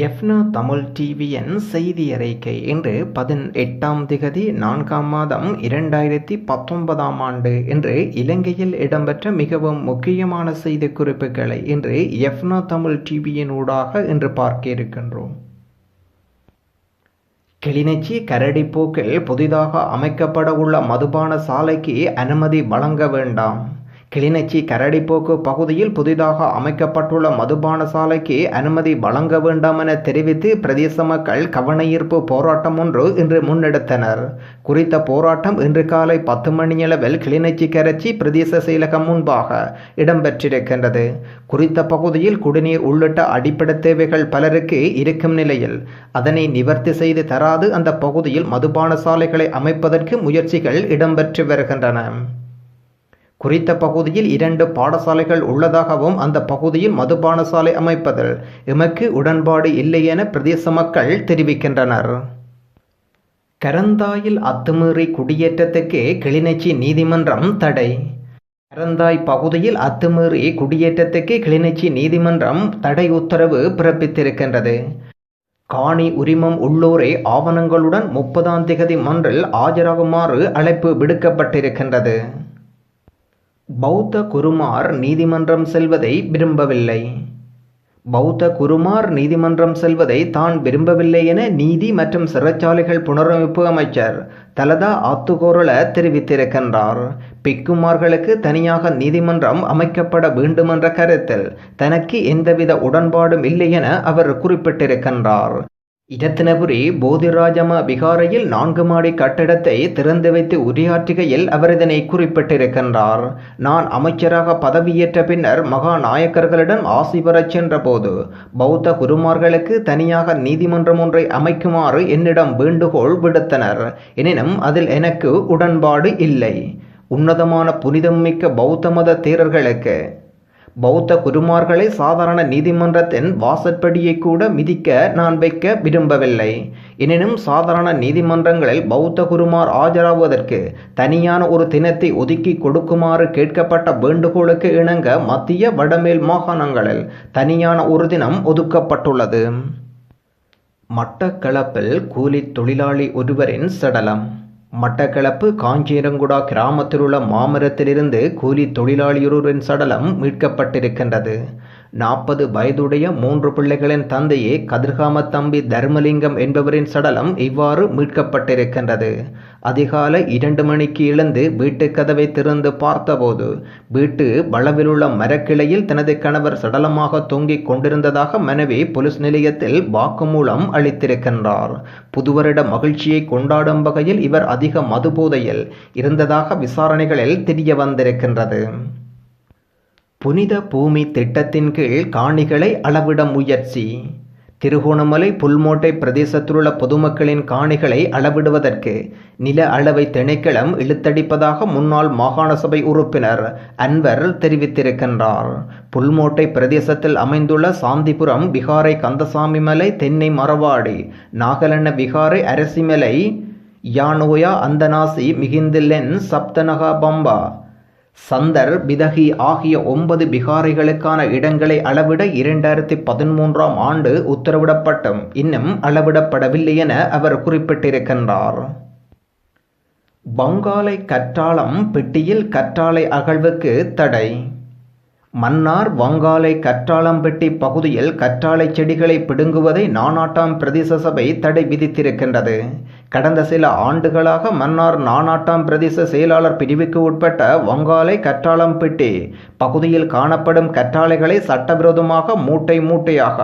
எஃப்னா தமிழ் டிவியின் செய்தி அறிக்கை இன்று பதினெட்டாம் திகதி நான்காம் மாதம் இரண்டாயிரத்தி பத்தொன்பதாம் ஆண்டு இன்று இலங்கையில் இடம்பெற்ற மிகவும் முக்கியமான செய்தி குறிப்புகளை இன்று எஃப்னா தமிழ் டிவியின் ஊடாக இன்று பார்க்க இருக்கின்றோம் கிளிநொச்சி கரடிப்போக்கில் புதிதாக அமைக்கப்பட உள்ள மதுபான சாலைக்கு அனுமதி வழங்க வேண்டாம். கிளிநொச்சி கரடிப்போக்கு பகுதியில் புதிதாக அமைக்கப்பட்டுள்ள மதுபான சாலைக்கு அனுமதி வழங்க வேண்டாம் என தெரிவித்து பிரதேச மக்கள் கவனஈர்ப்பு போராட்டம் ஒன்று இன்று முன்னெடுத்தனர். குறித்த போராட்டம் இன்று காலை பத்து மணியளவில் கிளிநொச்சி கரச்சி பிரதேச செயலகம் முன்பாக இடம்பெற்றிருக்கின்றது. குறித்த பகுதியில் குடிநீர் உள்ளிட்ட அடிப்படை தேவைகள் பலருக்கு இருக்கும் நிலையில் அதனை நிவர்த்தி செய்து தராது அந்த பகுதியில் மதுபான சாலைகளை அமைப்பதற்கு முயற்சிகள் இடம்பெற்று வருகின்றன. குறித்த பகுதியில் இரண்டு பாடசாலைகள் உள்ளதாகவும் அந்த பகுதியில் மதுபான சாலை அமைப்பதில் எமக்கு உடன்பாடு இல்லை என பிரதேச மக்கள் தெரிவிக்கின்றனர். கரந்தாயில் அத்துமீறி குடியேற்றத்துக்கு கிளிநொச்சி நீதிமன்றம் தடை. கரந்தாய் பகுதியில் அத்துமீறி குடியேற்றத்துக்கு கிளிநொச்சி நீதிமன்றம் தடை உத்தரவு பிறப்பித்திருக்கின்றது. காணி உரிமம் உள்ளோரை ஆவணங்களுடன் முப்பதாம் திகதி மன்றில் ஆஜராகுமாறு அழைப்பு விடுக்கப்பட்டிருக்கின்றது. பௌத்த குருமார் நீதிமன்றம் செல்வதை விரும்பவில்லை. பௌத்த குருமார் நீதிமன்றம் செல்வதை தான் விரும்பவில்லை என நீதி மற்றும் சிறைச்சாலைகள் புனரமைப்பு அமைச்சர் தலதா ஆத்துகோரல தெரிவித்திருக்கின்றார். பிக்குமார்களுக்கு தனியாக நீதிமன்றம் அமைக்கப்பட வேண்டும் என்ற கருத்தில் தனக்கு எந்தவித உடன்பாடும் இல்லை என அவர் குறிப்பிட்டிருக்கின்றார். இடத்தினபுரி போதிராஜமா விகாரையில் நான்கு மாடி கட்டடத்தை திறந்து வைத்து உரையாற்றுகையில் அவர் இதனை குறிப்பிட்டிருக்கின்றார். நான் அமைச்சராக பதவியேற்ற பின்னர் மகா நாயக்கர்களிடம் ஆசி பெறச் சென்றபோது பௌத்த குருமார்களுக்கு தனியாக நீதிமன்றம் ஒன்றை அமைக்குமாறு என்னிடம் வேண்டுகோள் விடுத்தனர். எனினும் அதில் எனக்கு உடன்பாடு இல்லை. உன்னதமான புனிதம் மிக்க பௌத்த மத தேரர்களுக்கு பௌத்த குருமார்களை சாதாரண நீதிமன்றத்தின் வாசற்படியை கூட மிதிக்க நான் வைக்க விரும்பவில்லை. எனினும் சாதாரண நீதிமன்றங்களில் பௌத்த குருமார் ஆஜராவதற்கு தனியான ஒரு தினத்தை ஒதுக்கி கொடுக்குமாறு கேட்கப்பட்ட வேண்டுகோளுக்கு இணங்க மத்திய வடமேல் மாகாணங்களில் தனியான ஒரு தினம் ஒதுக்கப்பட்டுள்ளது. மட்டக்களப்பில் கூலி தொழிலாளி ஒருவரின் சடலம். மட்டக்களப்பு காஞ்சீரங்குடா கிராமத்தில் உள்ள மாமரத்திலிருந்து கூலி தொழிலாளியொருவரின் சடலம் மீட்கப்பட்டிருக்கின்றது. நாற்பது வயதுடைய மூன்று பிள்ளைகளின் தந்தையே கதிர்காம தம்பி தர்மலிங்கம் என்பவரின் சடலம் இவ்வாறு மீட்கப்பட்டிருக்கின்றது. அதிகாலை இரண்டு மணிக்கு எழுந்து வீட்டு கதவை திறந்து பார்த்தபோது வீட்டு வளவிலுள்ள மரக்கிளையில் தனது கணவர் சடலமாக தொங்கிக் கொண்டிருந்ததாக மனைவி போலீஸ் நிலையத்தில் வாக்குமூலம் அளித்திருக்கின்றார். புதுவருட மகிழ்ச்சியை கொண்டாடும் வகையில் இவர் அதிக மதுபோதையில் இருந்ததாக விசாரணைகளில் தெரிய வந்திருக்கின்றது புனித பூமி திட்டத்தின் கீழ் காணிகளை அளவிட முயற்சி. திருகோணமலை புல்மோட்டை பிரதேசத்திலுள்ள பொதுமக்களின் காணிகளை அளவிடுவதற்கு நில அளவை திணைக்களம் இழுத்தடிப்பதாக முன்னாள் மாகாண சபை உறுப்பினர் அன்வர் தெரிவித்திருக்கின்றார். புல்மோட்டை பிரதேசத்தில் அமைந்துள்ள சாந்திபுரம் விகாரை கந்தசாமி மலை தென்னை மரவாடி நாகலண்ண விகாரை அரசிமலை யானோயா அந்தனாசி மிகிந்தில்லென் சப்தனகா பம்பா சந்தர் பிதகி ஆகிய ஒன்பது பிகாரிகளுக்கான இடங்களை அளவிட இரண்டாயிரத்தி பதிமூன்றாம் ஆண்டு உத்தரவிடப்பட்டும். இன்னும் அளவிடப்படவில்லை என அவர் குறிப்பிட்டிருக்கின்றார். பங்காலை கற்றாலம் பெட்டியில் கற்றாழை அகழ்வுக்கு தடை. மன்னார் வங்காலை கற்றாளம்பெட்டி பகுதியில் கற்றாழை செடிகளை பிடுங்குவதை நானாட்டாம் பிரதேச சபை தடை விதித்திருக்கின்றது. கடந்த சில ஆண்டுகளாக மன்னார் நானாட்டாம் பிரதேச செயலாளர் பிரிவுக்கு உட்பட்ட வங்காலை கற்றாலம்பிட்டி பகுதியில் காணப்படும் கற்றாழைகளை சட்டவிரோதமாக மூட்டை மூட்டையாக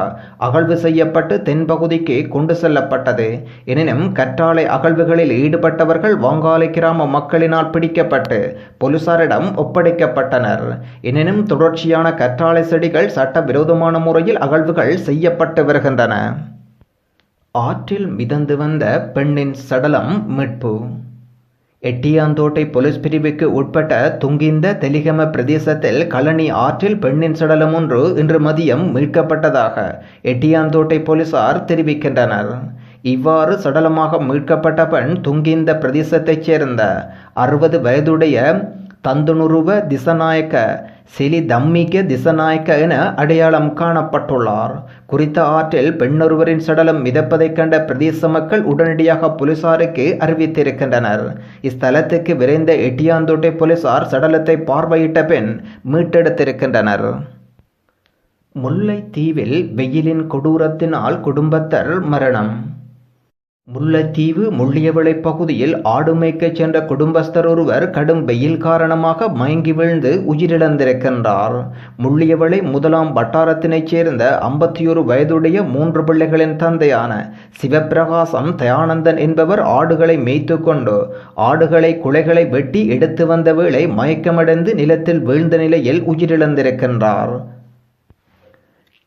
அகழ்வு செய்யப்பட்டு தென்பகுதிக்கு கொண்டு செல்லப்பட்டது. எனினும் கற்றாழை அகழ்வுகளில் ஈடுபட்டவர்கள் வங்காலை கிராம மக்களினால் பிடிக்கப்பட்டு போலீசாரிடம் ஒப்படைக்கப்பட்டனர். எனினும் தொடர்ச்சியான கற்றாழை செடிகள் சட்டவிரோதமான முறையில் அகழ்வுகள் செய்யப்பட்டு வருகின்றன. ஆற்றில் மிதந்து வந்த பெண்ணின் சடலம் மீட்பு. எட்டியாந்தோட்டை போலீஸ் பிரிவுக்கு உட்பட்ட துங்கிந்த தெலிகம பிரதேசத்தில் கழனி ஆற்றில் பெண்ணின் சடலம் ஒன்று இன்று மதியம் மீட்கப்பட்டதாக எட்டியாந்தோட்டை போலீசார் தெரிவிக்கின்றனர். இவ்வாறு சடலமாக மீட்கப்பட்ட பெண் துங்கிந்த பிரதேசத்தைச் சேர்ந்த அறுபது வயதுடைய தந்துணுருவ திசநாயக்க சிலி தம்மிக்கு திசநாயக்க என அடையாளம் காணப்பட்டுள்ளார். குறித்த ஆற்றில் பெண்ணொருவரின் சடலம் மிதப்பதைக் கண்ட பிரதேச மக்கள் உடனடியாக போலீசாருக்கு அறிவித்திருக்கின்றனர். இஸ்தலத்துக்கு விரைந்த எட்டியாந்தோட்டை போலீசார் சடலத்தை பார்வையிட்ட பின் மீட்டெடுத்திருக்கின்றனர். முல்லைத்தீவில் வெயிலின் கொடூரத்தினால் குடும்பத்தர் மரணம். முல்லைத்தீவு முள்ளியவளை பகுதியில் ஆடு மேய்க்கச் சென்ற குடும்பஸ்தர் ஒருவர் கடும் வெயில் காரணமாக மயங்கி விழுந்து உயிரிழந்திருக்கின்றார். முள்ளியவளை முதலாம் வட்டாரத்தினைச் சேர்ந்த ஐம்பத்தி ஒரு வயதுடைய மூன்று பிள்ளைகளின் தந்தையான சிவப்பிரகாசம் தயானந்தன் என்பவர் ஆடுகளை மேய்த்து கொண்டு ஆடுகளை குலைகளை வெட்டி எடுத்து வந்த வேளை மயக்கமடைந்து நிலத்தில் வீழ்ந்த நிலையில் உயிரிழந்திருக்கின்றார்.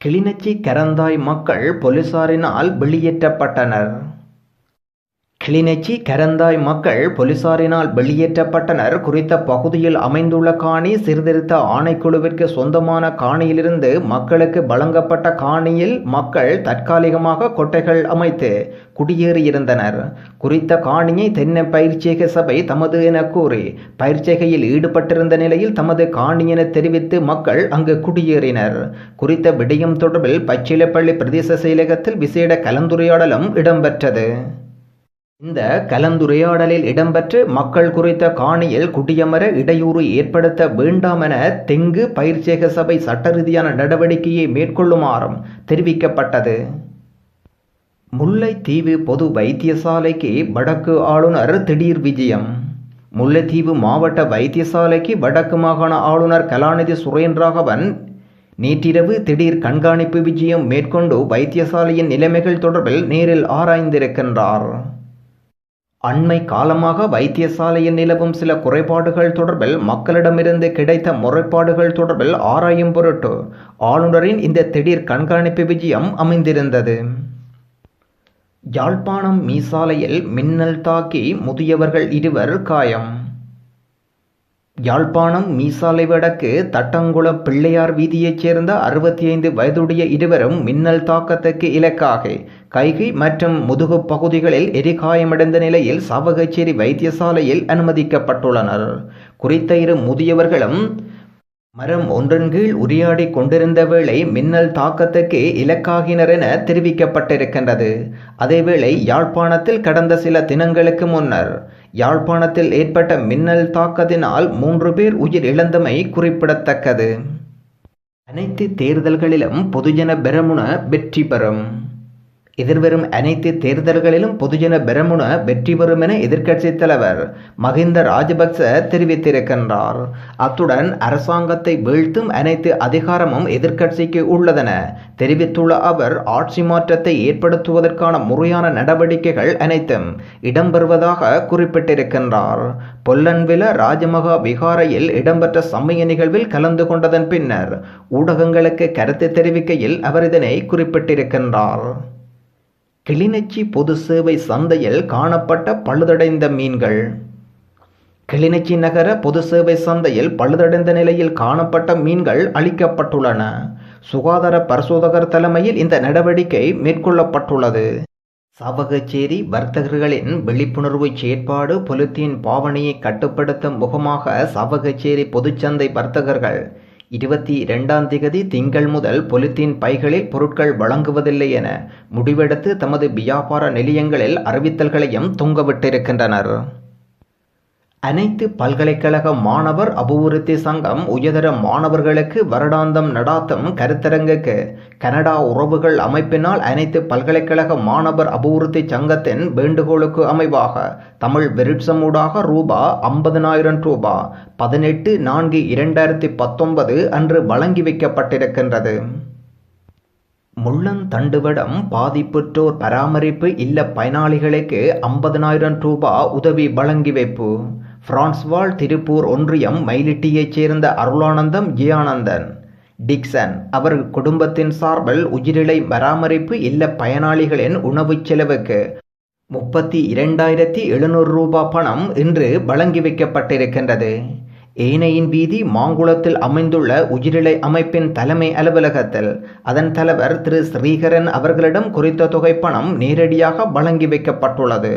கிளிநொச்சி கரந்தாய் மக்கள் போலீசாரினால் வெளியேற்றப்பட்டனர். கிளிநொச்சி கரந்தாய் மக்கள் போலீசாரினால் வெளியேற்றப்பட்டனர். குறித்த பகுதியில் அமைந்துள்ள காணி சீர்திருத்த ஆணைக்குழுவிற்கு சொந்தமான காணியிலிருந்து மக்களுக்கு வழங்கப்பட்ட காணியில் மக்கள் தற்காலிகமாக கொட்டைகள் அமைத்து குடியேறியிருந்தனர். குறித்த காணியை தென்னை பயிற்சியக சபை தமது என கூறி பயிற்சிகையில் ஈடுபட்டிருந்த நிலையில் தமது காணி என தெரிவித்து மக்கள் அங்கு குடியேறினர். குறித்த விடயம் தொடர்பில் பச்சிலப்பள்ளி பிரதேச செயலகத்தில் விசேட கலந்துரையாடலும் இடம்பெற்றது. இந்த கலந்துரையாடலில் இடம்பெற்று மக்கள் குறித்த காணியில் குடியமர இடையூறு ஏற்படுத்த வேண்டாம் என தெங்கு பயிற்சேக சபை சட்டரீதியான நடவடிக்கையை மேற்கொள்ளுமாறும் தெரிவிக்கப்பட்டது. முல்லைத்தீவு பொது வைத்தியசாலைக்கு வடக்கு ஆளுநர் திடீர் விஜயம். முல்லைத்தீவு மாவட்ட வைத்தியசாலைக்கு வடக்கு மாகாண ஆளுநர் கலாநிதி சுரேந்திராகவன் நேற்றிரவு திடீர் கண்காணிப்பு விஜயம் மேற்கொண்டு வைத்தியசாலையின் நிலைமைகள் தொடர்பில் நேரில் ஆராய்ந்திருக்கின்றார். அண்மை காலமாக வைத்தியசாலையில் நிலவும் சில குறைபாடுகள் தொடர்பில் மக்களிடமிருந்து கிடைத்த முறைப்பாடுகள் தொடர்பில் ஆராயும் பொருட்டு ஆளுநரின் இந்த திடீர் கண்காணிப்பு விஜயம் அமைந்திருந்தது. யாழ்ப்பாணம் மீசாலையில் மின்னல் தாக்கி முதியவர்கள் இருவர் காயம். யாழ்ப்பாணம் மீசாலை வடக்கு தட்டங்குளம் பிள்ளையார் வீதியைச் சேர்ந்த அறுபத்தி ஐந்து வயதுடைய இருவரும் மின்னல் தாக்கத்துக்கு இலக்காக கைகை மற்றும் முதுகு பகுதிகளில் எரிகாயமடைந்த நிலையில் சாவகச்சேரி வைத்தியசாலையில் அனுமதிக்கப்பட்டுள்ளனர். குறித்த இரு முதியவர்களும் மரம் ஒன்றன் கீழ் உரையாடி கொண்டிருந்த வேளை மின்னல் தாக்கத்துக்கு இலக்காகினர் என தெரிவிக்கப்பட்டிருக்கின்றது. அதேவேளை யாழ்ப்பாணத்தில் கடந்த சில தினங்களுக்கு முன்னர் யாழ்ப்பாணத்தில் ஏற்பட்ட மின்னல் தாக்கத்தினால் மூன்று பேர் உயிர் இழந்தமை குறிப்பிடத்தக்கது. அனைத்து தேர்தல்களிலும் பொதுஜன பெரமுன வெற்றி பெறும். எதிர்வரும் அனைத்து தேர்தல்களிலும் பொதுஜன பெரமுன வெற்றி பெறும் என எதிர்க்கட்சித் தலைவர் மஹிந்த ராஜபக்ச தெரிவித்திருக்கின்றார். அத்துடன் அரசாங்கத்தை வீழ்த்தும் அனைத்து அதிகாரமும் எதிர்க்கட்சிக்கு உள்ளதென தெரிவித்துள்ள அவர் ஆட்சி மாற்றத்தை ஏற்படுத்துவதற்கான முறையான நடவடிக்கைகள் அனைத்தும் இடம்பெறுவதாக குறிப்பிட்டிருக்கின்றார். பொல்லன்வில ராஜமகா விகாரையில் இடம்பெற்ற சமய நிகழ்வில் கலந்து கொண்டதன் பின்னர் ஊடகங்களுக்கு கருத்து தெரிவிக்கையில் அவர் இதனை குறிப்பிட்டிருக்கின்றார். கிளிநொச்சி பொது சேவை சந்தையில் காணப்பட்ட பழுதடைந்த மீன்கள். கிளிநொச்சி நகர பொது சேவை சந்தையில் பழுதடைந்த நிலையில் காணப்பட்ட மீன்கள் அளிக்கப்பட்டுள்ளன சுகாதார பரிசோதகர் தலைமையில் இந்த நடவடிக்கை மேற்கொள்ளப்பட்டுள்ளது. சாவகச்சேரி வர்த்தகர்களின் விழிப்புணர்வு செயற்பாடு பொலித்தீன் பாவனையை கட்டுப்படுத்தும் முகமாக சாவகச்சேரி பொதுச்சந்தை வர்த்தகர்கள் இருபத்தி இரண்டாம் திகதி திங்கள் முதல் பொலித்தீன் பைகளில் பொருட்கள் வழங்குவதில்லை என முடிவெடுத்து தமது வியாபார நிலையங்களில் அறிவித்தல்களையும் தொங்கவிட்டிருக்கின்றனர். அனைத்து பல்கலைக்கழக மாணவர் அபிவிருத்தி சங்கம் உயர்தர மாணவர்களுக்கு வருடாந்தம் நடாத்தும் கருத்தரங்குக்கு கனடா உறவுகள் அமைப்பினால் அனைத்து பல்கலைக்கழக மாணவர் அபிவிருத்தி சங்கத்தின் வேண்டுகோளுக்கு அமைவாக தமிழ் விருட்சமூடாக ரூபா ஐம்பதனாயிரம் ரூபா பதினெட்டு நான்கு இரண்டாயிரத்தி பத்தொன்பது அன்று வழங்கி வைக்கப்பட்டிருக்கின்றது. முள்ளந்தண்டுவடம் பாதிப்புற்றோர் பராமரிப்பு இல்ல பயனாளிகளுக்கு ஐம்பதனாயிரம் ரூபா உதவி வழங்கி வைப்பு. பிரான்ஸ்வால் திருப்பூர் ஒன்றியம் மயிலிட்டியைச் சேர்ந்த அருளானந்தம் ஜியானந்தன் டிக்சன் அவர் குடும்பத்தின் சார்பில் உயிரிழை பராமரிப்பு இல்ல பயனாளிகளின் உணவுச் செலவுக்கு முப்பத்தி இரண்டாயிரத்தி எழுநூறு ரூபாய் பணம் இன்று வழங்கி வைக்கப்பட்டிருக்கின்றது. ஏனையின் வீதி மாங்குளத்தில் அமைந்துள்ள உயிரிழை அமைப்பின் தலைமை அலுவலகத்தில். அதன் தலைவர் திரு ஸ்ரீகரன் அவர்களிடம் குறித்த தொகை பணம் நேரடியாக வழங்கி வைக்கப்பட்டுள்ளது.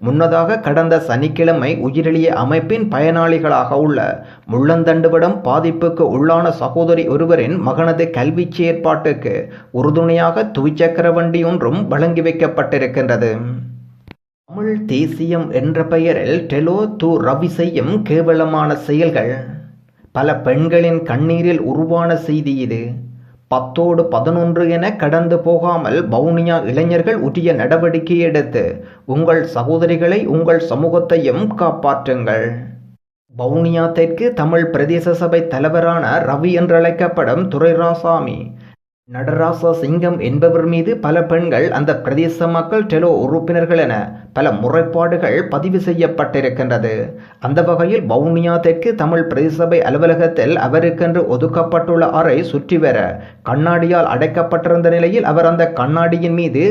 முன்னதாக கடந்த சனிக்கிழமை உயிரிழிய அமைப்பின் பயனாளிகளாக உள்ள முள்ளந்தண்டுவிடம் பாதிப்புக்கு உள்ளான சகோதரி ஒருவரின் மகனது கல்வி செயற்பாட்டுக்கு உறுதுணையாக துவிச்சக்கர வண்டி ஒன்றும் வழங்கி வைக்கப்பட்டிருக்கின்றது. தமிழ் தேசியம் என்ற பெயரில் டெலோ து ரவி செய்யும் கேவலமான செயல்கள். பல பெண்களின் கண்ணீரில் உருவான செய்தி இது. பத்தோடு பதினொன்று என கடந்து போகாமல் வவுனியா இளைஞர்கள் உரிய நடவடிக்கை எடுத்து உங்கள் சகோதரிகளை உங்கள் சமூகத்தையும் காப்பாற்றுங்கள். வவுனியா தெற்கு தமிழ் பிரதேச சபை தலைவரான ரவி என்றழைக்கப்படும் துரைராசாமி நடராசா சிங்கம் என்பவர் மீது பல பெண்கள் அந்த பிரதேச மக்கள் டெலோ உறுப்பினர்கள் என பல முறைப்பாடுகள் பதிவு செய்யப்பட்டிருக்கின்றது. அந்த வகையில் வவுனியா தெற்கு தமிழ் பிரதேசபை அலுவலகத்தில் அவருக்கென்று ஒதுக்கப்பட்டுள்ள அறை சுற்றி வர கண்ணாடியால் அடைக்கப்பட்டிருந்த நிலையில் அவர் அந்த கண்ணாடியின் மீது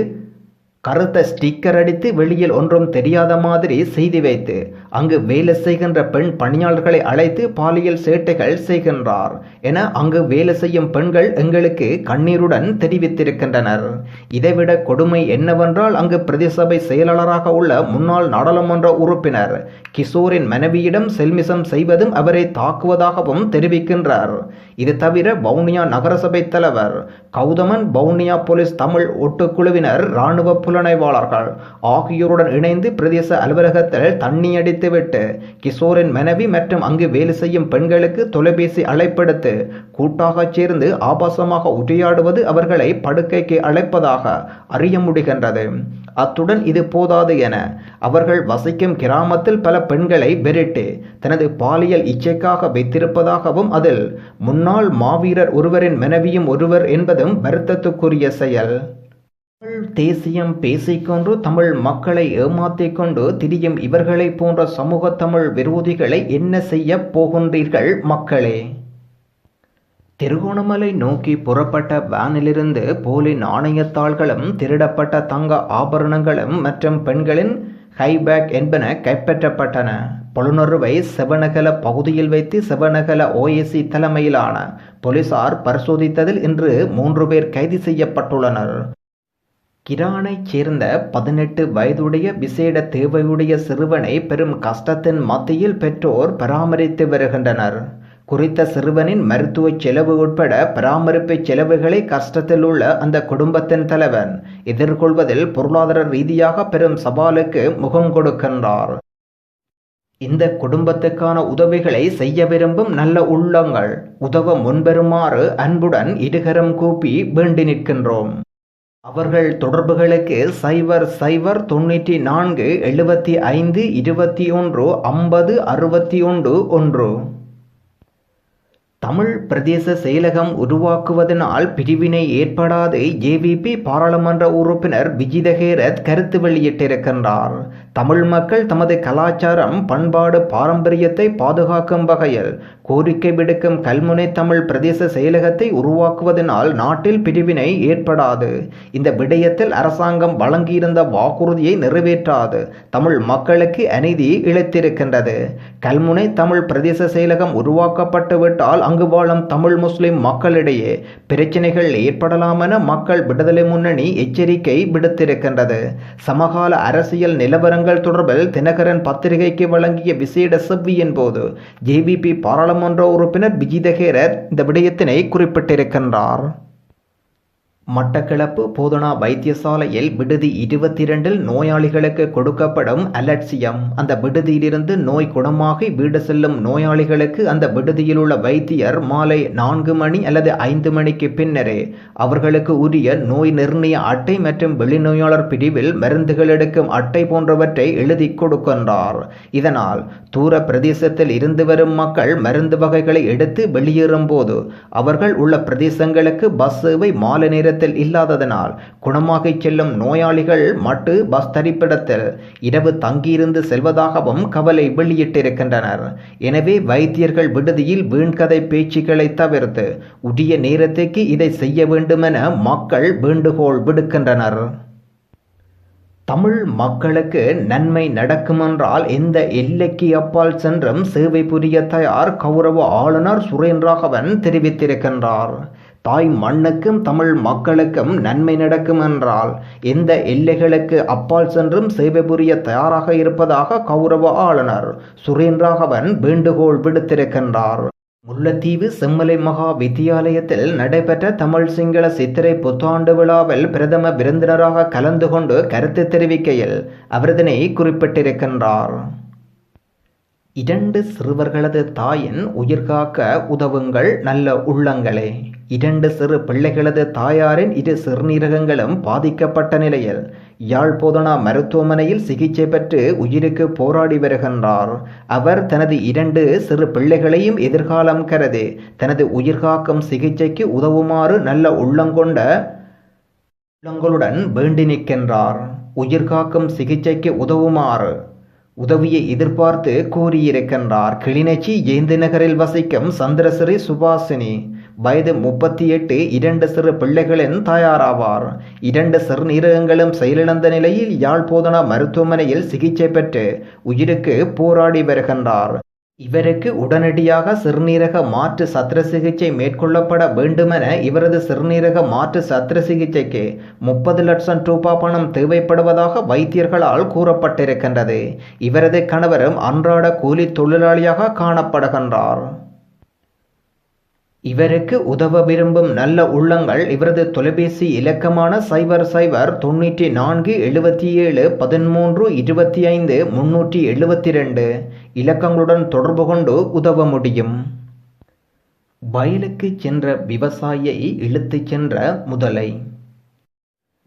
கருத்த ஸ்டிக்கர் அடித்து வெளியில் ஒன்றும் தெரியாத மாதிரி செய்து வைத்து அங்கு வேலை செய்கின்ற பெண் பணியாளர்களை அழைத்து பாலியல் சேட்டைகள் செய்கின்றார். என அங்கு வேலை செய்யும் பெண்கள் எங்களுக்கு கண்ணீருடன் தெரிவித்திருக்கின்றனர். இதைவிட கொடுமை என்னவென்றால் அங்கு பிரதிசபை செயலாளராக உள்ள முன்னாள் நாடாளுமன்ற உறுப்பினர் கிஷோரின் மனைவியிடம் செல்மிசம் செய்வதும் அவரை தாக்குவதாகவும் தெரிவிக்கின்றார். இது தவிர வவுனியா நகரசபை தலைவர் கௌதமன் வவுனியா போலீஸ் தமிழ் ஒட்டுக்குழுவினர் இராணுவ புலனாய்வாளர்கள் ஆகியோருடன் இணைந்து பிரதேச அலுவலகத்தில் தண்ணியடி அடித்துவிட்டு கிஷோரின் மனைவி மற்றும் அங்கு வேலை செய்யும் பெண்களுக்கு தொலைபேசி அழைப்படுத்து கூட்டாக சேர்ந்து ஆபாசமாக உரையாடுவது அவர்களை படுக்கைக்கு அழைப்பதாக அறிய முடிகின்றது. அத்துடன் இது போதாது என அவர்கள் வசிக்கும் கிராமத்தில் பல பெண்களை வெறிட்டு தனது பாலியல் இச்சைக்காக வைத்திருப்பதாகவும் அதில் முன்னாள் மாவீரர் ஒருவரின் மனைவியும் ஒருவர் என்பதும் வருத்தத்துக்குரிய செயல். தமிழ் தேசியம் பேசிக்கொண்டு தமிழ் மக்களை ஏமாத்திக் கொண்டு திரியும் இவர்களைப் போன்ற சமூக தமிழ் விரோதிகளை என்ன செய்ய போகின்றீர்கள் மக்களே? திருகோணமலை நோக்கி புறப்பட்ட வேனிலிருந்து போலி நாணயத்தாள்களும் திருடப்பட்ட தங்க ஆபரணங்களும் மற்றும் பெண்களின் ஹைபேக் என்பன கைப்பற்றப்பட்டன. பொலுணர்வை செவனகல பகுதியில் வைத்து செவனகல ஓஎஸ்சி தலைமையிலான போலீசார் பரிசோதித்ததில் இன்று மூன்று பேர் கைது செய்யப்பட்டுள்ளனர். கிரானைச் சேர்ந்த பதினெட்டு வயதுடைய விசேட தேவையுடைய சிறுவனை பெரும் கஷ்டத்தின் மத்தியில் பெற்றோர் பராமரித்து வருகின்றனர். குறித்த சிறுவனின் மருத்துவ செலவு உட்பட பராமரிப்பு செலவுகளை கஷ்டத்தில் உள்ள அந்த குடும்பத்தின் தலைவன். எதிர்கொள்வதில் பொருளாதார ரீதியாக பெரும் சவாலுக்கு முகம் கொடுக்கின்றார். இந்த குடும்பத்துக்கான உதவிகளை செய்ய விரும்பும் நல்ல உள்ளங்கள். உதவ முன்வருமாறு அன்புடன் இருகரம் கூப்பி வேண்டி நிற்கின்றோம். அவர்கள் தொடர்புகளுக்கு சைபர் சைபர் தொண்ணூற்றி நான்கு எழுபத்தி ஐந்து இருபத்தி ஒன்று ஐம்பது அறுபத்தி ஒன்று ஒன்று. தமிழ் பிரதேச செயலகம் உருவாக்குவதனால் பிரிவினை ஏற்படாது. ஜேவிபி பாராளுமன்ற உறுப்பினர் விஜிதஹேரத் கருத்து வெளியிட்டிருக்கின்றார். தமிழ் மக்கள் தமது கலாச்சாரம் பண்பாடு பாரம்பரியத்தை பாதுகாக்கும் வகையில் கோரிக்கை விடுக்கும் கல்முனை தமிழ் பிரதேச செயலகத்தை உருவாக்குவதனால் நாட்டில் பிரிவினை ஏற்படாது. இந்த விடயத்தில் அரசாங்கம் வழங்கியிருந்த வாக்குறுதியை நிறைவேற்றாது. தமிழ் மக்களுக்கு அநீதி இழைத்திருக்கின்றது. கல்முனை தமிழ் பிரதேச செயலகம் உருவாக்கப்பட்டுவிட்டால் அங்கு வாழும் தமிழ் முஸ்லிம் மக்களிடையே பிரச்சனைகள் ஏற்படலாம் என மக்கள் விடுதலை முன்னணி எச்சரிக்கை விடுத்திருக்கின்றது. சமகால அரசியல் நிலவரங்கள் தொடர்பில் தினகரன் பத்திரிகைக்கு வழங்கிய விசேட செவ்வியின் போது ஜேவிபி பாராளுமன்ற உறுப்பினர் விஜிதகேரர் இந்த விடயத்தினை குறிப்பிட்டிருக்கின்றார். மட்டக்களப்பு போதனா வைத்தியசாலையில் விடுதி இருபத்தி இரண்டில் நோயாளிகளுக்கு கொடுக்கப்படும் அலட்சியம். அந்த விடுதியிலிருந்து நோய் குணமாகி வீடு செல்லும் நோயாளிகளுக்கு அந்த விடுதியில் உள்ள வைத்தியர் மாலை நான்கு மணி அல்லது ஐந்து மணிக்கு பின்னரே அவர்களுக்கு உரிய நோய் நிர்ணய அட்டை மற்றும் வெளிநோயாளர் பிரிவில் மருந்துகள் எடுக்கும் அட்டை போன்றவற்றை எழுதி கொடுக்கின்றார். இதனால் தூர பிரதேசத்தில் இருந்து வரும் மக்கள் மருந்து வகைகளை எடுத்து வெளியேறும் போது அவர்கள் உள்ள பிரதேசங்களுக்கு பஸ் சேவை மாலை நேரத்தில் தரிப்பிடத்தில் இல்லாததனால் குணமாகிச் செல்லும் நோயாளிகள் மட்டு பஸ் தரிப்பிடத்தில் இரவு தங்கியிருந்து செல்வதாகவும் கவலை வெளியிட்டிருக்கின்றனர். எனவே வைத்தியர்கள் விடுதியில் வீண்கதை பேச்சுக்களை தவிர்த்து உரிய நேரத்துக்கு இதை செய்ய வேண்டுமென மக்கள் வேண்டுகோள் விடுக்கின்றனர். தமிழ் மக்களுக்கு நன்மை நடக்குமென்றால் எந்த எல்லைக்கு அப்பால் சென்றும் சேவை புரிய தயார் கௌரவ ஆளுநர் சுரேன்ராகவன் தெரிவித்திருக்கின்றார். தாய் மண்ணுக்கும் தமிழ் மக்களுக்கும் நன்மை நடக்கும் என்றால் எந்த எல்லைகளுக்கு அப்பால் சென்றும் சேவை புரிய தயாராக இருப்பதாக கௌரவ ஆளுநர் சுரேந்திராகவன் வேண்டுகோள் விடுத்திருக்கின்றார். முல்லைத்தீவு செம்மலை மகா வித்தியாலயத்தில் நடைபெற்ற தமிழ் சிங்கள சித்திரை புத்தாண்டு விழாவில் பிரதம விருந்தினராக கலந்து கொண்டு கருத்து தெரிவிக்கையில் அவர் இதனை குறிப்பிட்டிருக்கின்றார். இரண்டு சிறுவர்களது தாயின் உயிர்காக்க உதவுங்கள் நல்ல உள்ளங்களே. இரண்டு சிறு பிள்ளைகளது தாயாரின் இரு சிறுநீரகங்களும் பாதிக்கப்பட்ட நிலையில் யாழ் போதனா மருத்துவமனையில் சிகிச்சை பெற்று உயிருக்கு போராடி வருகின்றார். அவர் தனது இரண்டு சிறு பிள்ளைகளையும் எதிர்காலம் கருதி தனது உயிர்காக்கும் சிகிச்சைக்கு உதவுமாறு நல்ல உள்ளங்கொண்ட உள்ளங்களுடன் வேண்டி நிற்கின்றார். உயிர்காக்கும் சிகிச்சைக்கு உதவுமாறு உதவியை எதிர்பார்த்து கூறியிருக்கின்றார். கிளிநொச்சி ஏந்து நகரில் வசிக்கும் சந்திரசிறி சுபாசினி. வயது முப்பத்தி எட்டு இரண்டு சிறு பிள்ளைகளின் தயாராவார். இரண்டு சிறுநீரகங்களும் செயலிழந்த நிலையில் யாழ் போதனா மருத்துவமனையில் சிகிச்சை பெற்று உயிருக்கு போராடி வருகின்றார். இவருக்கு உடனடியாக சிறுநீரக மாற்று சத்திர சிகிச்சை மேற்கொள்ளப்பட வேண்டுமென இவரது சிறுநீரக மாற்று சத்திர சிகிச்சைக்கு முப்பது லட்சம் ரூபாய் பணம் தேவைப்படுவதாக வைத்தியர்களால் கூறப்பட்டிருக்கின்றது. இவரது கணவரும் அன்றாட கூலி தொழிலாளியாக காணப்படுகின்றார். இவருக்கு உதவ விரும்பும் நல்ல உள்ளங்கள் இவரது தொலைபேசி இலக்கமான சைபர் சைபர் தொண்ணூற்றி நான்கு எழுபத்தி ஏழு பதிமூன்று இருபத்தி ஐந்து முன்னூற்றி எழுபத்தி ரெண்டு. இலக்கங்களுடன் தொடர்பு கொண்டு உதவ முடியும். வயலுக்கு சென்ற விவசாயியை இழுத்துச் சென்ற முதலை.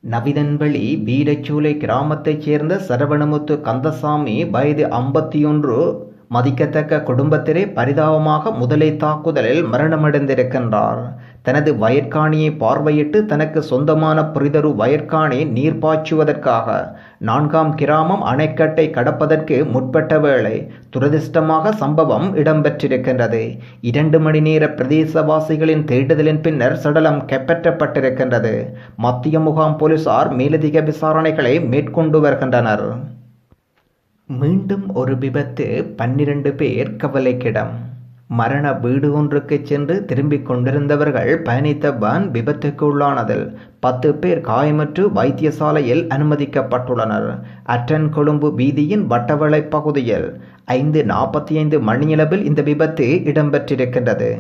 நவிதன்வழி வீரச்சூலை கிராமத்தைச் சேர்ந்த சரவணமுத்து கந்தசாமி வயது ஐம்பத்தி ஒன்று மதிக்கத்தக்க குடும்பத்திலே பரிதாபமாக முதலை தாக்குதலில் மரணமடைந்திருக்கின்றார். தனது வயற்காணியை பார்வையிட்டு தனக்கு சொந்தமான புரிதரு வயற்காணி நீர் பாய்ச்சுவதற்காக நான்காம் கிராமம் அணைக்கட்டை கடப்பதற்கு முற்பட்ட வேளை துரதிர்ஷ்டமாக சம்பவம் இடம்பெற்றிருக்கின்றது. இரண்டு மணி நேர பிரதேசவாசிகளின் தேடுதலின் பின்னர் சடலம் கைப்பற்றப்பட்டிருக்கின்றது. மத்திய முகாம் போலீசார் மேலதிக விசாரணைகளை மேற்கொண்டு வருகின்றனர். மீண்டும் ஒரு விபத்து பன்னிரண்டு பேர் கவலைக்கிடம். மரண வீடு ஒன்றுக்கு சென்று திரும்பிக் கொண்டிருந்தவர்கள் பயணித்த வேன் விபத்துக்கு உள்ளானதில் பத்து பேர் காயமற்று வைத்தியசாலையில் அனுமதிக்கப்பட்டுள்ளனர். அட்டன் கொழும்பு வீதியின் வட்டவளை பகுதியில் ஐந்து நாற்பத்தி ஐந்து மணியளவில் இந்த விபத்து இடம்பெற்றிருக்கின்றது.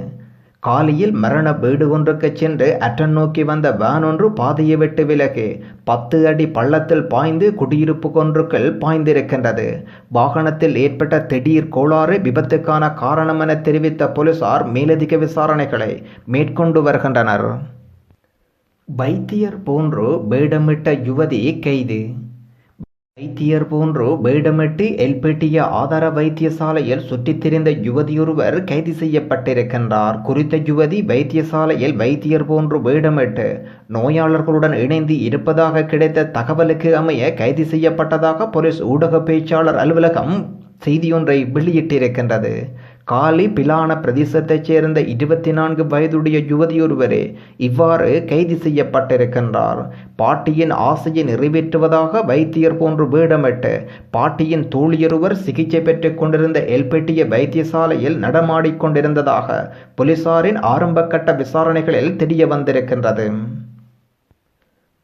காலையில் மரண வீடு ஒன்றுக்கு சென்று அட்டன் நோக்கி வந்த வேன் ஒன்று பாதையை விட்டு விலகு பத்து அடி பள்ளத்தில் பாய்ந்து குடியிருப்பு ஒன்றுக்குள் பாய்ந்திருக்கின்றது. வாகனத்தில் ஏற்பட்ட திடீர் கோளாறு விபத்துக்கான காரணம் என தெரிவித்த போலீசார் மேலதிக விசாரணைகளை மேற்கொண்டு வருகின்றனர். வைத்தியர் போன்று வேடமிட்ட யுவதி கைது. வைத்தியர் போன்று வேடமிட்டு எல்பெட்டிய ஆதார வைத்தியசாலையில் சுற்றித் திரிந்த யுவதியொருவர் கைது செய்யப்பட்டிருக்கின்றார். குறித்த யுவதி வைத்தியசாலையில் வைத்தியர் போன்று வேடமிட்டு நோயாளர்களுடன் இணைந்து இருப்பதாக கிடைத்த தகவலுக்கு அமைய கைது செய்யப்பட்டதாக போலீஸ் ஊடக பேச்சாளர் அலுவலகம் செய்தியொன்றை வெளியிட்டிருக்கின்றது. காலி பிலான பிரதேசத்தைச் சேர்ந்த இருபத்தி நான்கு வயதுடைய யுவதியொருவரே இவ்வாறு கைது செய்யப்பட்டிருக்கின்றார். பாட்டியின் ஆசையை நிறைவேற்றுவதாக வைத்தியர் போன்று வேடமிட்டு பாட்டியின் தோழியொருவர் சிகிச்சை பெற்றுக் கொண்டிருந்த எல்பெட்டிய வைத்தியசாலையில் நடமாடிக்கொண்டிருந்ததாக போலீசாரின் ஆரம்பகட்ட விசாரணைகளில் தெரிய வந்திருக்கின்றது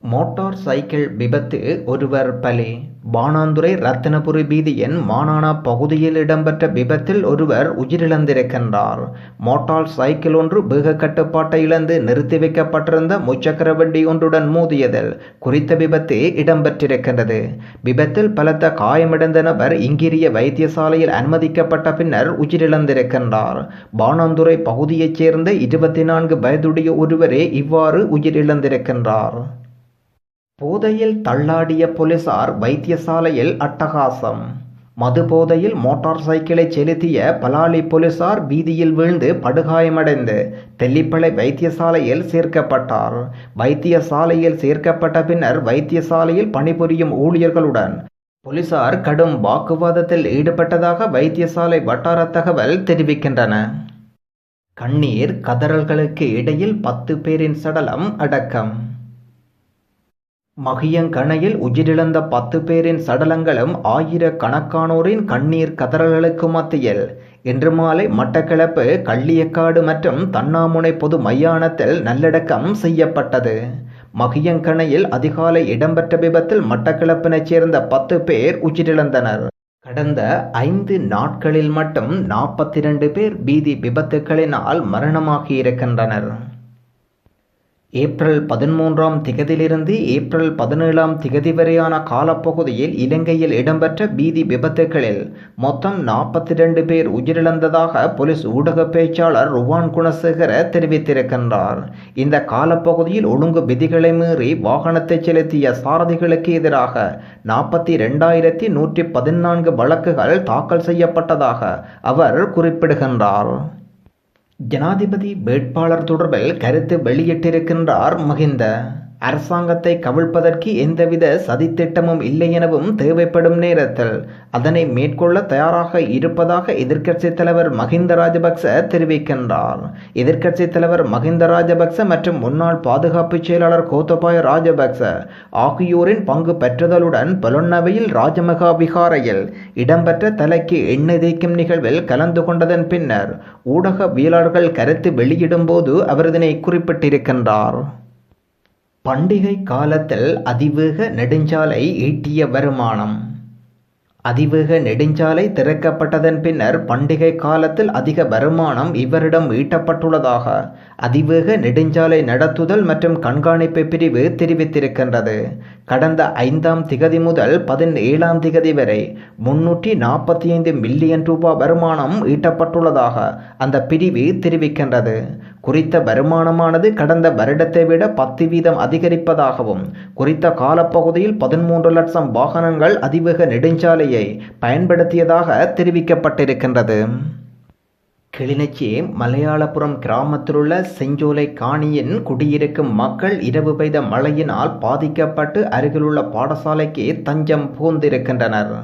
மோட்டார் சைக்கிள் விபத்து ஒருவர் பலி. பானாந்துறை ரத்தினபுரி பீதியின் மானானா பகுதியில் இடம்பெற்ற விபத்தில் ஒருவர் உயிரிழந்திருக்கின்றார். மோட்டார் சைக்கிள் ஒன்று வேக கட்டுப்பாட்டை இழந்து நிறுத்தி வைக்கப்பட்டிருந்த முச்சக்கர வண்டி ஒன்றுடன் மோதியதில் குறித்த விபத்து இடம்பெற்றிருக்கின்றது. விபத்தில் பலத்த காயமடைந்த நபர் இங்கிரிய வைத்தியசாலையில் அனுமதிக்கப்பட்ட பின்னர் உயிரிழந்திருக்கின்றார். பானாந்துறை பகுதியைச் சேர்ந்த இருபத்தி நான்கு வயதுடைய ஒருவரே இவ்வாறு உயிரிழந்திருக்கின்றார். போதையில் தள்ளாடிய போலீசார் வைத்தியசாலையில் அட்டகாசம். மது போதையில் மோட்டார் சைக்கிளை செலுத்திய பலாலி போலீசார் வீதியில் வீழ்ந்து படுகாயமடைந்து தெல்லிப்பளை வைத்தியசாலையில் சேர்க்கப்பட்டார். வைத்தியசாலையில் சேர்க்கப்பட்ட பின்னர் வைத்தியசாலையில் பணிபுரியும் ஊழியர்களுடன் போலீசார் கடும் வாக்குவாதத்தில் ஈடுபட்டதாக வைத்தியசாலை வட்டார தகவல் தெரிவிக்கின்றன. கண்ணீர் கதறல்களுக்கு இடையில் பத்து பேரின் சடலம் அடக்கம். மகியங்கணையில் உயிரிழந்த பத்து பேரின் சடலங்களும் ஆயிரக்கணக்கானோரின் கண்ணீர் கதறல்களுக்கு மத்தியில் இன்று மாலை மட்டக்களப்பு கள்ளியக்காடு மற்றும் தன்னாமுனை பொது மையானத்தில் நல்லடக்கம் செய்யப்பட்டது. மகியங்கணையில் அதிகாலை இடம்பெற்ற விபத்தில் மட்டக்களப்பினைச் சேர்ந்த பத்து பேர் உயிரிழந்தனர். கடந்த ஐந்து நாட்களில் மட்டும் நாற்பத்தி இரண்டு பேர் பீதி விபத்துக்களினால் மரணமாகியிருக்கின்றனர். ஏப்ரல் பதிமூன்றாம் திகதியிலிருந்து ஏப்ரல் பதினேழாம் திகதி வரையான காலப்பகுதியில் இலங்கையில் இடம்பெற்ற பீதி விபத்துகளில் மொத்தம் நாற்பத்தி ரெண்டு பேர் உயிரிழந்ததாக போலீஸ் ஊடக பேச்சாளர் ருவான் குணசேகர தெரிவித்திருக்கின்றார். இந்த காலப்பகுதியில் ஒழுங்கு விதிகளை மீறி வாகனத்தை செலுத்திய சாரதிகளுக்கு எதிராக நாற்பத்தி ரெண்டாயிரத்தி நூற்றி பதினான்கு வழக்குகள் தாக்கல் செய்யப்பட்டதாக அவர் குறிப்பிடுகின்றார். ஜனாதிபதி வேட்பாளர் தொடர்பில் கருத்து வெளியிட்டிருக்கின்றார் மகிந்த. அரசாங்கத்தை கவிழ்ப்பதற்கு எந்தவித சதித்திட்டமும் இல்லை எனவும் தேவைப்படும் நேரத்தில் அதனை மேற்கொள்ள தயாராக இருப்பதாக எதிர்க்கட்சித் தலைவர் மஹிந்த ராஜபக்ச தெரிவிக்கின்றார். எதிர்க்கட்சித் தலைவர் மஹிந்த ராஜபக்ச மற்றும் முன்னாள் பாதுகாப்பு செயலாளர் கோத்தபாய ராஜபக்ச ஆகியோரின் பங்கு பெற்றுதலுடன் பொலொன்னவையில் ராஜமகா விகாரையில் இடம்பெற்ற தலைக்கு எண்ணெய் தேய்க்கும் நிகழ்வில் கலந்து கொண்டதன் பின்னர் ஊடகவியலாளர்கள் கருத்து வெளியிடும்போது அவர் இதனை குறிப்பிட்டிருக்கின்றார். பண்டிகை காலத்தில் அதிவேக நெடுஞ்சாலை ஈட்டிய வருமானம். அதிவேக நெடுஞ்சாலை திறக்கப்பட்டதன் பின்னர் பண்டிகை காலத்தில் அதிக வருமானம் இவரிடம் ஈட்டப்பட்டுள்ளதாக அதிவேக நெடுஞ்சாலை நடத்துதல் மற்றும் கண்காணிப்பு பிரிவு தெரிவித்திருக்கின்றது. கடந்த ஐந்தாம் திகதி முதல் பதினேழாம் திகதி வரை முன்னூற்றி நாற்பத்தி ஐந்து மில்லியன் ரூபாய் வருமானம் ஈட்டப்பட்டுள்ளதாக அந்த பிரிவு தெரிவிக்கின்றது. குறித்த வருமானமானது கடந்த வருடத்தை விட பத்து வீதம் அதிகரிப்பதாகவும் குறித்த காலப்பகுதியில் பதிமூன்று லட்சம் வாகனங்கள் அதிவேக நெடுஞ்சாலையை பயன்படுத்தியதாக தெரிவிக்கப்பட்டிருக்கின்றது. கிளிநொச்சி மலையாளபுரம் கிராமத்திலுள்ள செஞ்சோலை காணியின் குடியிருக்கும் மக்கள் இரவு பெய்த மழையினால் பாதிக்கப்பட்டு அருகிலுள்ள பாடசாலைக்கு தஞ்சம் புகுந்திருக்கின்றனர்.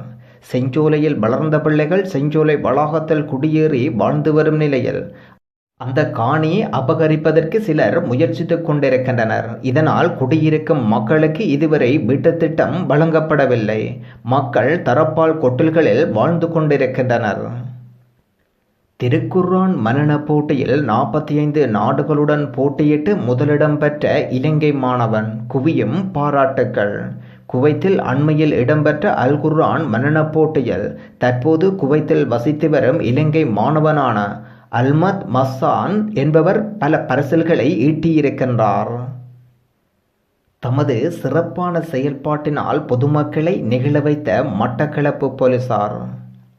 செஞ்சோலையில் வளர்ந்த பிள்ளைகள் செஞ்சோலை வளாகத்தில் குடியேறி வாழ்ந்து வரும் நிலையில் அந்த காணியை அபகரிப்பதற்கு சிலர் முயற்சித்துக் கொண்டிருக்கின்றனர். இதனால் குடியிருக்கும் மக்களுக்கு இதுவரை வீட்டுத்திட்டம் வழங்கப்படவில்லை. மக்கள் தரப்பால் கொட்டில்களில் வாழ்ந்து கொண்டிருக்கின்றனர். திருக்குர்ஆன் மனன போட்டியில் நாற்பத்தி ஐந்து நாடுகளுடன் போட்டியிட்டு முதலிடம் பெற்ற இலங்கை மாணவன் குவியும் பாராட்டுக்கள். குவைத்தில் அண்மையில் இடம்பெற்ற அல் குர்ஆன் மனன போட்டியில் தற்போது குவைத்தில் வசித்து வரும் இலங்கை மாணவனான அல்மத் மஸ்ஸான் என்பவர் பல பரிசில்களை ஈட்டியிருக்கின்றார். தமது சிறப்பான செயல்பாட்டினால் பொதுமக்களை நெகிழ வைத்த மட்டக்களப்பு போலீசார்.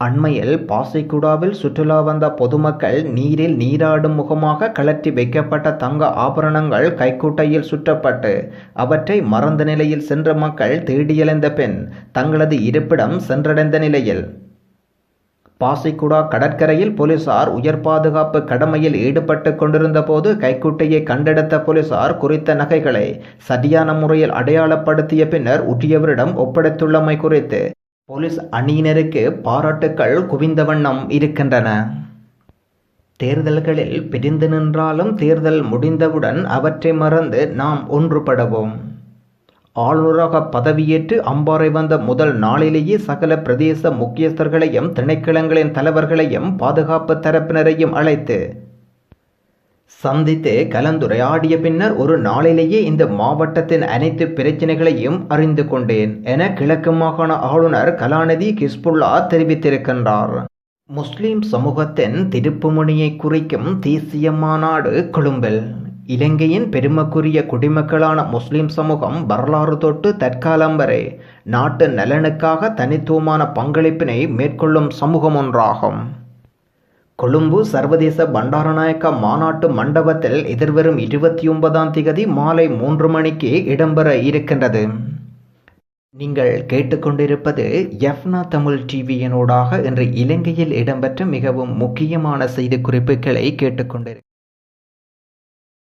அண்மையில் பாசைக்குடாவில் சுற்றுலா வந்த பொதுமக்கள் நீரில் நீராடும் முகமாக கலற்றி வைக்கப்பட்ட தங்க ஆபரணங்கள் கைக்குட்டையில் சுற்றப்பட்டு அவற்றை மறந்த நிலையில் சென்ற மக்கள் தேடியலைந்த பின் தங்களது இருப்பிடம் சென்றடைந்த நிலையில் பாசிக்குடா கடற்கரையில் போலீசார் உயர் பாதுகாப்பு கடமையில் ஈடுபட்டு கொண்டிருந்த போது கைக்குட்டையை கண்டெடுத்த போலீசார் குறித்த நகைகளை சரியான முறையில் அடையாளப்படுத்திய பின்னர் உரியவரிடம் ஒப்படைத்துள்ளமை குறித்து போலீஸ் அணியினருக்கு பாராட்டுக்கள் குவிந்த வண்ணம் இருக்கின்றன. தேர்தல்களில் பிரிந்து நின்றாலும் தேர்தல் முடிந்தவுடன் அவற்றை மறந்து நாம் ஒன்றுபடுவோம். ஆளுநராக பதவியேற்று அம்பாறை வந்த முதல் நாளிலேயே சகல பிரதேச முக்கியஸ்தர்களையும் திணைக்களங்களின் தலைவர்களையும் பாதுகாப்பு தரப்பினரையும் அழைத்து சந்தித்து கலந்துரையாடிய பின்னர் ஒரு நாளிலேயே இந்த மாவட்டத்தின் அனைத்து பிரச்சனைகளையும் அறிந்து கொண்டேன் என கிழக்கு மாகாண ஆளுநர் கலாநிதி கிஸ்புல்லா தெரிவித்திருக்கின்றார். முஸ்லிம் சமூகத்தின் திருப்புமுனியை குறிக்கும் தேசிய மாநாடு கொழும்பில் இலங்கையின் பெருமக்குரிய குடிமக்களான முஸ்லிம் சமூகம் வரலாறு தொட்டு தற்காலம் வரை நாட்டு நலனுக்காக தனித்துவமான பங்களிப்பினை மேற்கொள்ளும் சமூகம் ஒன்றாகும். கொழும்பு சர்வதேச பண்டாரநாயக்க மாநாட்டு மண்டபத்தில் எதிர்வரும் இருபத்தி ஒன்பதாம் திகதி மாலை மூன்று மணிக்கு இடம்பெற இருக்கின்றது. நீங்கள் கேட்டுக்கொண்டிருப்பது எஃப்னா தமிழ் டிவியினூடாக இன்று இலங்கையில் இடம்பெற்ற மிகவும் முக்கியமான செய்தி குறிப்புகளை கேட்டுக்கொண்டிரு